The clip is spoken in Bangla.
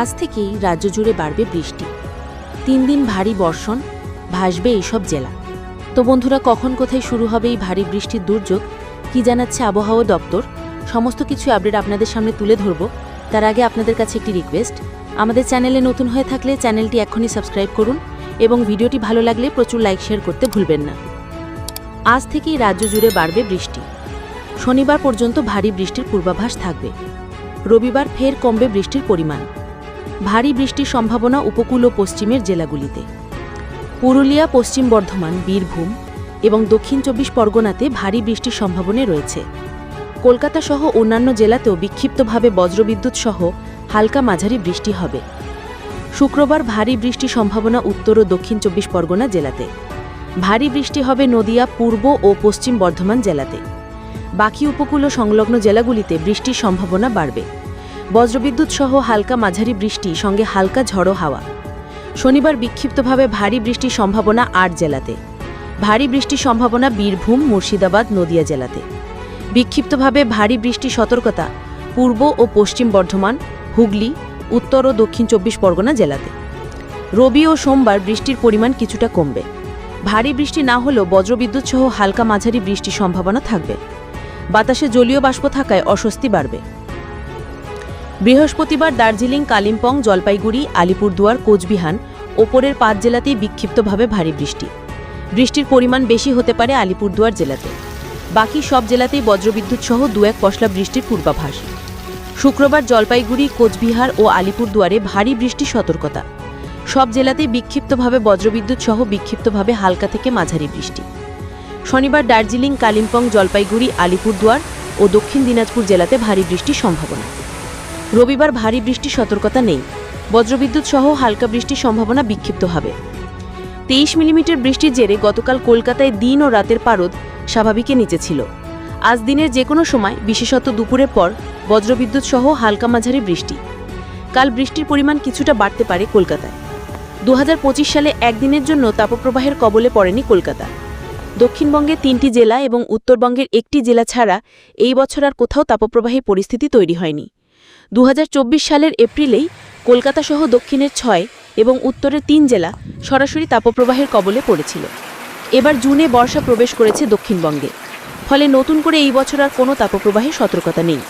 আজ থেকেই রাজ্য জুড়ে বাড়বে বৃষ্টি। তিন দিন ভারী বর্ষণ, ভাসবে এইসব জেলা। তো বন্ধুরা, কখন কোথায় শুরু হবে এই ভারী বৃষ্টির দুর্যোগ, কি জানাচ্ছে আবহাওয়া দপ্তর, সমস্ত কিছু আপডেট আপনাদের সামনে তুলে ধরব। তার আগে আপনাদের কাছে একটি রিকোয়েস্ট, আমাদের চ্যানেলে নতুন হয়ে থাকলে চ্যানেলটি এখনই সাবস্ক্রাইব করুন এবং ভিডিওটি ভালো লাগলে প্রচুর লাইক, শেয়ার করতে ভুলবেন না। আজ থেকেই রাজ্য জুড়ে বাড়বে বৃষ্টি। শনিবার পর্যন্ত ভারী বৃষ্টির পূর্বাভাস থাকবে। রবিবার ফের কমবে বৃষ্টির পরিমাণ। ভারী বৃষ্টির সম্ভাবনা উপকূল ও পশ্চিমের জেলাগুলিতে। পুরুলিয়া, পশ্চিম বর্ধমান, বীরভূম এবং দক্ষিণ চব্বিশ পরগনাতে ভারী বৃষ্টির সম্ভাবনা রয়েছে। কলকাতা সহ অন্যান্য জেলাতেও বিক্ষিপ্তভাবে বজ্রবিদ্যুৎ সহ হালকা মাঝারি বৃষ্টি হবে। শুক্রবার ভারী বৃষ্টির সম্ভাবনা উত্তর ও দক্ষিণ চব্বিশ পরগনা জেলাতে। ভারী বৃষ্টি হবে নদিয়া, পূর্ব ও পশ্চিম বর্ধমান জেলাতে। বাকি উপকূল ও সংলগ্ন জেলাগুলিতে বৃষ্টির সম্ভাবনা বাড়বে। বজ্রবিদ্যুৎ সহ হালকা মাঝারি বৃষ্টি, সঙ্গে হালকা ঝড়ো হাওয়া। শনিবার বিক্ষিপ্তভাবে ভারী বৃষ্টির সম্ভাবনা আট জেলাতে। ভারী বৃষ্টির সম্ভাবনা বীরভূম, মুর্শিদাবাদ, নদিয়া জেলাতে। বিক্ষিপ্তভাবে ভারী বৃষ্টি সতর্কতা পূর্ব ও পশ্চিম বর্ধমান, হুগলি, উত্তর ও দক্ষিণ চব্বিশ পরগনা জেলাতে। রবি ও সোমবার বৃষ্টির পরিমাণ কিছুটা কমবে। ভারী বৃষ্টি না হলেও বজ্রবিদ্যুৎ সহ হালকা মাঝারি বৃষ্টির সম্ভাবনা থাকবে। বাতাসে জলীয় বাষ্প থাকায় অস্বস্তি বাড়বে। বৃহস্পতিবার দার্জিলিং, কালিম্পং, জলপাইগুড়ি, আলিপুরদুয়ার কোচবিহান ওপরের পাঁচ জেলাতেই বিক্ষিপ্তভাবে ভারী বৃষ্টি। বৃষ্টির পরিমাণ বেশি হতে পারে আলিপুরদুয়ার জেলাতে। বাকি সব জেলাতেই বজ্রবিদ্যুৎ সহ দু এক পশলা বৃষ্টির পূর্বাভাস। শুক্রবার জলপাইগুড়ি, কোচবিহার ও আলিপুরদুয়ারে ভারী বৃষ্টির সতর্কতা। সব জেলাতেই বিক্ষিপ্তভাবে বজ্রবিদ্যুৎ সহ বিক্ষিপ্তভাবে হালকা থেকে মাঝারি বৃষ্টি। শনিবার দার্জিলিং, কালিম্পং, জলপাইগুড়ি, আলিপুরদুয়ার ও দক্ষিণ দিনাজপুর জেলাতে ভারী বৃষ্টির সম্ভাবনা। রবিবার ভারী বৃষ্টির সতর্কতা নেই। বজ্রবিদ্যুৎ সহ হালকা বৃষ্টির সম্ভাবনা বিক্ষিপ্ত হবে। তেইশ মিলিমিটার বৃষ্টির জেরে গতকাল কলকাতায় দিন ও রাতের পারদ স্বাভাবিকের নিচে ছিল। আজ দিনের যে কোনো সময়, বিশেষত দুপুরের পর, বজ্রবিদ্যুৎ সহ হালকা মাঝারি বৃষ্টি। কাল বৃষ্টির পরিমাণ কিছুটা বাড়তে পারে কলকাতায়। দু হাজার পঁচিশ সালে একদিনের জন্য তাপপ্রবাহের কবলে পড়েনি কলকাতা। দক্ষিণবঙ্গের তিনটি জেলা এবং উত্তরবঙ্গের একটি জেলা ছাড়া এই বছর আর কোথাও তাপপ্রবাহের পরিস্থিতি তৈরি হয়নি। দু হাজার চব্বিশ সালের এপ্রিলেই কলকাতা সহ দক্ষিণের ছয় এবং উত্তরের তিন জেলা সরাসরি তাপপ্রবাহের কবলে পড়েছিল। এবার জুনে বর্ষা প্রবেশ করেছে দক্ষিণবঙ্গে। ফলে নতুন করে এই বছর আর কোনো তাপপ্রবাহে সতর্কতা নেই।